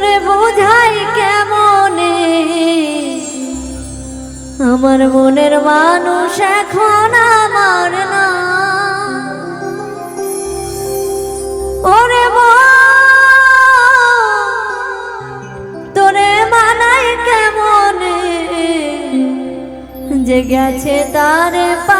তোরে বোঝাই কেমনে? আমার মনের মানুষ এখন আমার না। ওরে তোরে মানাই কেমনে? যে গেছে তারে পাওয়ার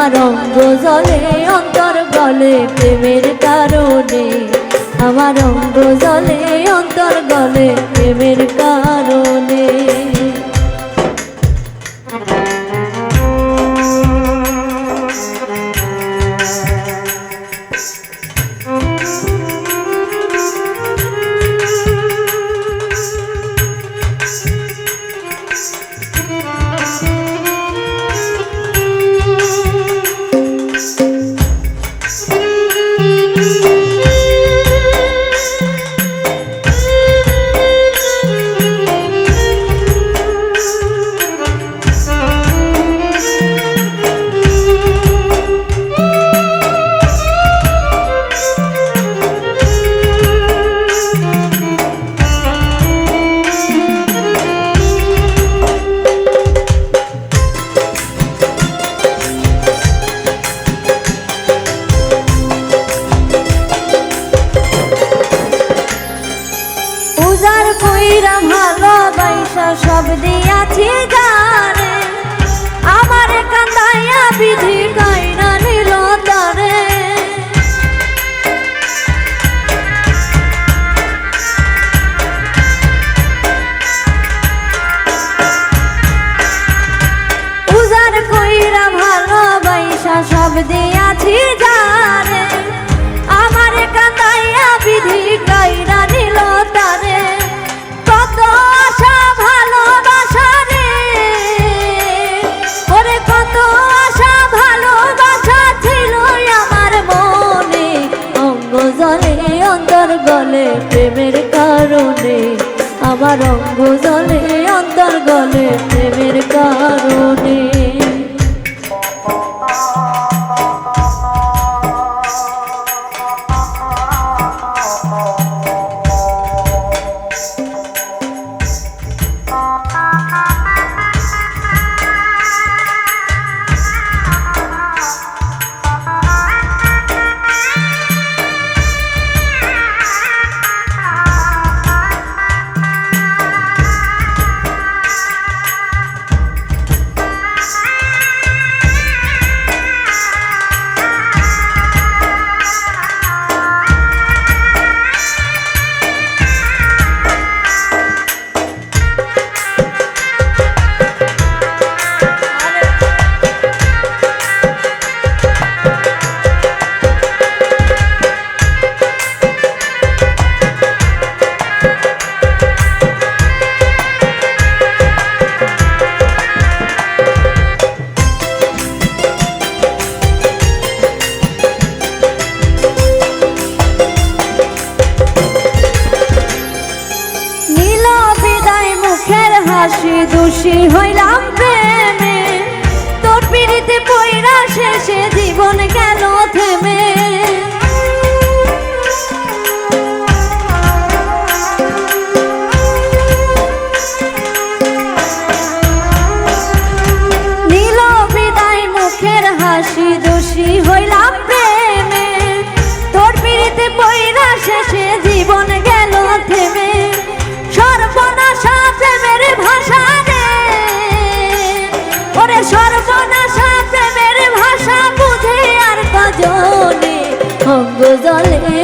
আমার অঙ্গ জলে অন্তর গলে প্রেমের কারণে। আমার অঙ্গ জলে অন্তর গলে প্রেমের কারণে। সব দিয়াছি জানে আমার কান্দাইয়া বিধি কাইনা জলে অন্তর গলে প্রেমের কারণে। আমার অঙ্গ জলে অন্তর গলে প্রেমের কারণে। দোষী হইলাম প্রেমে। তোর পিড়িতে পইরা শেষে জীবন কেন থেমে?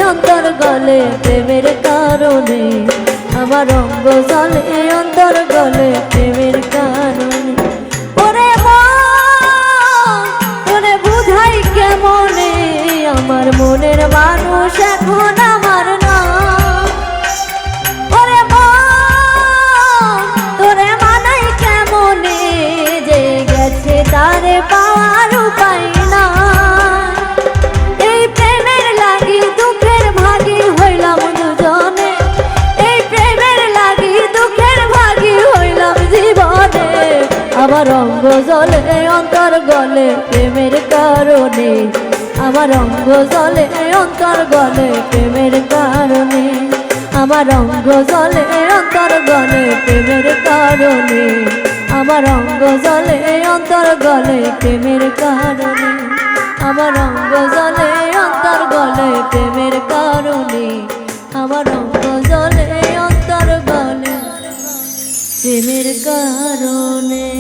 অন্তর গলে প্রেমের কারণে আমার অঙ্গ জলে জলে, অন্তর গলে, প্রেমের কারণে। আমার অঙ্গ জলে, অন্তর গলে, প্রেমের কারণে। আমার অঙ্গ জলে, অন্তর গলে, প্রেমের কারণে। আমার অঙ্গ জলে, অন্তর গলে, প্রেমের কারণে। আমার অঙ্গ জলে, অন্তর গলে, প্রেমের কারণে। আমার অঙ্গ জলে, অন্তর গলে, প্রেমের কারণে।